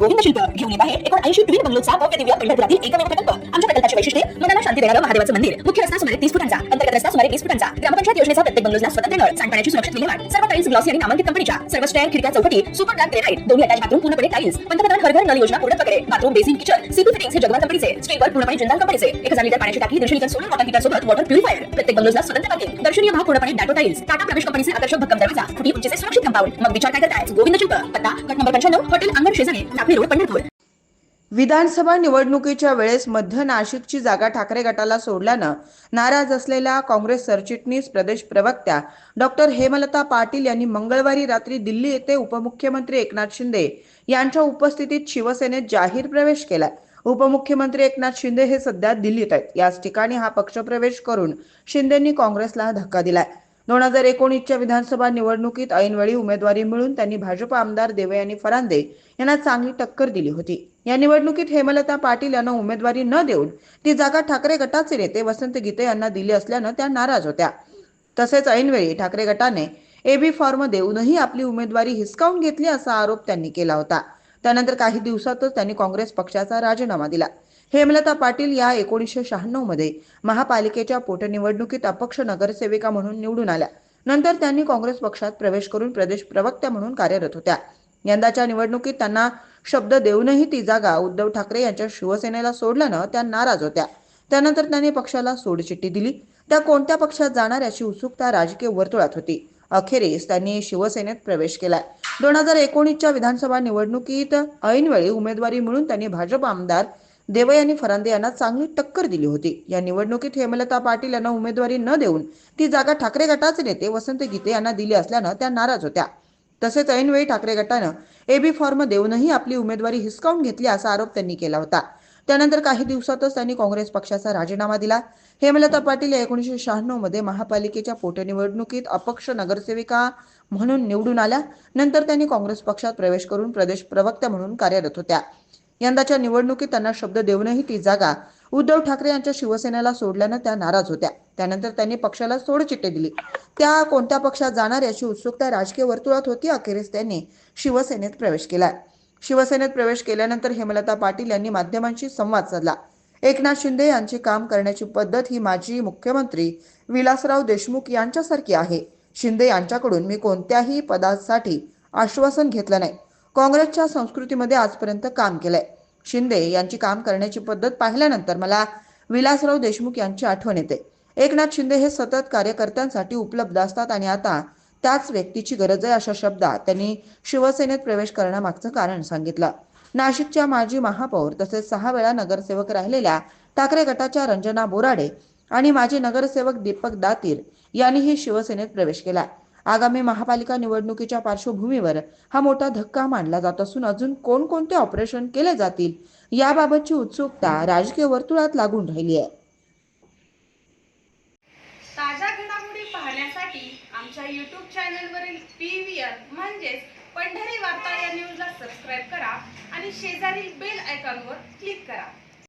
गोविंद शिल्प घेऊन येत आहे एकोण ऐंशी ट्विन बंगलोचा भव्य दिव्य पंढरपुरातील एकमेव प्रकल्प. आमच्या प्रकल्पाची वैशिष्ट्ये मनाला शांती देणारं महादेवाचं मंदिर. मुख्य रस्ता सुमारे तीस फुटांचा अंतर्गत रस्ता सुमारे वीस फुटांचा. ग्रामपंचायत योजनेचा प्रत्येक बंगलोजला स्वतंत्र नळ सांडपाण्याची सुरक्षित विल्हेवाट. सर्व टाईल्स ग्लॉसी आणि नामांकित कंपनीच्या सर्व स्टँड खिडक्या चौकटी सुपर ग्रांड ग्रेनाइट दोन्ही अटॅच बाथरूम पूर्णपणे टाईल्स पंतप्रधान हर घर नल योजना पूर्ण प्रकारे bathroom basin kitchen CP fittings हे जगवान कंपनीचे स्टीलवर पूर्णपणे जिंदाल कंपनीचे. एक हजार लिटर पाण्याची टाकी दीडशे लिटर सोलर वॉटर हीटर सोबत वॉटर प्युरिफायर प्रत्येक बंगलोजला स्वतंत्र पार्किंग दर्शनीय भाग पूर्णपणे डाटो टाईल्स टाटा प्रवेश कंपनीचे आकर्षक भक्कम दरवाजा. फुटी उंचीचे सुरक्षित कंपाऊंड मग विचार काय करताय? गोविंद शिल्प पत्ता गट नंबर पंच्याण्णव हॉटेल अंगण शेजारी. रोड पंढरपूर विधानसभा निवडणुकीच्या वेळेस मध्य नाशिकची जागा ठाकरे गटाला सोडल्यानं नाराज असलेल्या काँग्रेस सरचिटणीस प्रदेश प्रवक्त्या डॉक्टर हेमलता पाटील यांनी मंगळवारी रात्री दिल्ली येथे उपमुख्यमंत्री एकनाथ शिंदे यांच्या उपस्थितीत शिवसेनेत जाहीर प्रवेश केला उपमुख्यमंत्री एकनाथ शिंदे हे सध्या दिल्लीत आहेत. याच ठिकाणी हा पक्षप्रवेश करून शिंदेंनी काँग्रेसला धक्का दिलाय. दोन हजार एकोणीसच्या विधानसभा निवडणुकीत ऐनवेळी उमेदवारी मिळून त्यांनी भाजप आमदार देवयानी फरांदे यांना चांगली टक्कर दिली होती. या निवडणुकीत हेमलता पाटील यांना उमेदवारी न देऊन ती जागा ठाकरे गटाचे नेते वसंत गीते यांना दिली असल्यानं त्या नाराज होत्या. तसेच ऐनवेळी ठाकरे गटाने एबी फॉर्म देऊनही आपली उमेदवारी हिसकावून घेतली असा आरोप त्यांनी केला होता. त्यानंतर काही दिवसातच त्यांनी काँग्रेस पक्षाचा राजीनामा दिला. हेमलता पाटील या एकोणीसशे शहाण्णवमध्ये महापालिकेच्या पोटनिवडणुकीत अपक्ष नगरसेविका म्हणून निवडून आल्या. नंतर त्यांनी काँग्रेस पक्षात प्रवेश करून प्रदेश प्रवक्त्या म्हणून कार्यरत होत्या. यंदाच्या निवडणुकीत त्यांना शब्द देऊनही ती जागा उद्धव ठाकरे यांच्या शिवसेनेला सोडल्यानं त्या नाराज होत्या. त्यानंतर त्यांनी पक्षाला सोडचिठ्ठी दिली. त्या कोणत्या पक्षात जाणार याची उत्सुकता राजकीय वर्तुळात होती. अखेरीस त्यांनी शिवसेनेत प्रवेश केलाय. दोन हजार एकोणीसच्या विधानसभा निवडणुकीत ऐनवेळी उमेदवारी मिळून त्यांनी भाजप आमदार देवयानी फरांदे यांना चांगली टक्कर दिली होती. या निवडणुकीत हेमलता पाटील यांना उमेदवारी न देऊन ती जागा ठाकरे गटाचे नेते वसंत गीते यांना दिली असल्यानं त्या नाराज होत्या. तसेच ऐनवेळी ठाकरे गटानं एबी फॉर्म देऊनही आपली उमेदवारी हिसकावून घेतली असा आरोप त्यांनी केला होता. त्यानंतर काही दिवसातच त्यांनी काँग्रेस पक्षाचा राजीनामा दिला. हेमलता पाटील या एकोणीसशे शहाण्णवमध्ये महापालिकेच्या पोटनिवडणुकीत अपक्ष नगरसेविका म्हणून निवडून आल्या. नंतर त्यांनी काँग्रेस पक्षात प्रवेश करून प्रदेश प्रवक्त्या म्हणून कार्यरत होत्या. यंदाच्या निवडणुकीत त्यांना शब्द देऊनही ती जागा उद्धव ठाकरे यांच्या शिवसेनेला सोडल्यानं त्या नाराज होत्या. त्यानंतर त्यांनी पक्षाला सोडचिठ्ठी दिली. त्या कोणत्या पक्षात जाणार याची उत्सुकता राजकीय वर्तुळात होती अखेरीस त्यांनी शिवसेनेत प्रवेश केला शिवसेनेत प्रवेश केल्यानंतर हेमलता पाटील यांनी माध्यमांशी संवाद साधला. एकनाथ शिंदे यांचे काम करण्याची पद्धत ही माजी मुख्यमंत्री विलासराव देशमुख यांच्यासारखी आहे. शिंदे यांच्याकडून मी कोणत्याही पदासाठी आश्वासन घेतलं नाही. काँग्रेसच्या संस्कृतीमध्ये आजपर्यंत काम केलंय. शिंदे यांची काम करण्याची पद्धत पाहिल्यानंतर मला विलासराव देशमुख यांची आठवण येते. एकनाथ शिंदे हे सतत कार्यकर्त्यांसाठी उपलब्ध असतात आणि आता त्याच व्यक्तीची गरज आहे अशा शब्दात त्यांनी शिवसेनेत प्रवेश करण्यामागचं कारण सांगितलं. नाशिकच्या माजी महापौर तसेच सहा वेळा नगरसेवक राहिलेल्या ठाकरे गटाच्या रंजना बोराडे आणि माजी नगरसेवक दीपक दातीर यांनीही शिवसेनेत प्रवेश केला. आगामी महापालिका निवडणुकीच्या पार्श्वभूमीवर हा मोठा धक्का मानला जात असून अजून कोणकोणते ऑपरेशन केले जातील याबाबतची उत्सुकता राजकीय वर्तुळात लागून राहिली आहे. ताज्या घडामोडी पाहण्यासाठी आमच्या यूट्यूब चॅनलवरील पी व्ही आर म्हणजेच पंढरी वार्ता या न्यूजला सबस्क्राईब करा आणि शेजारील बेल आयकॉनवर क्लिक करा.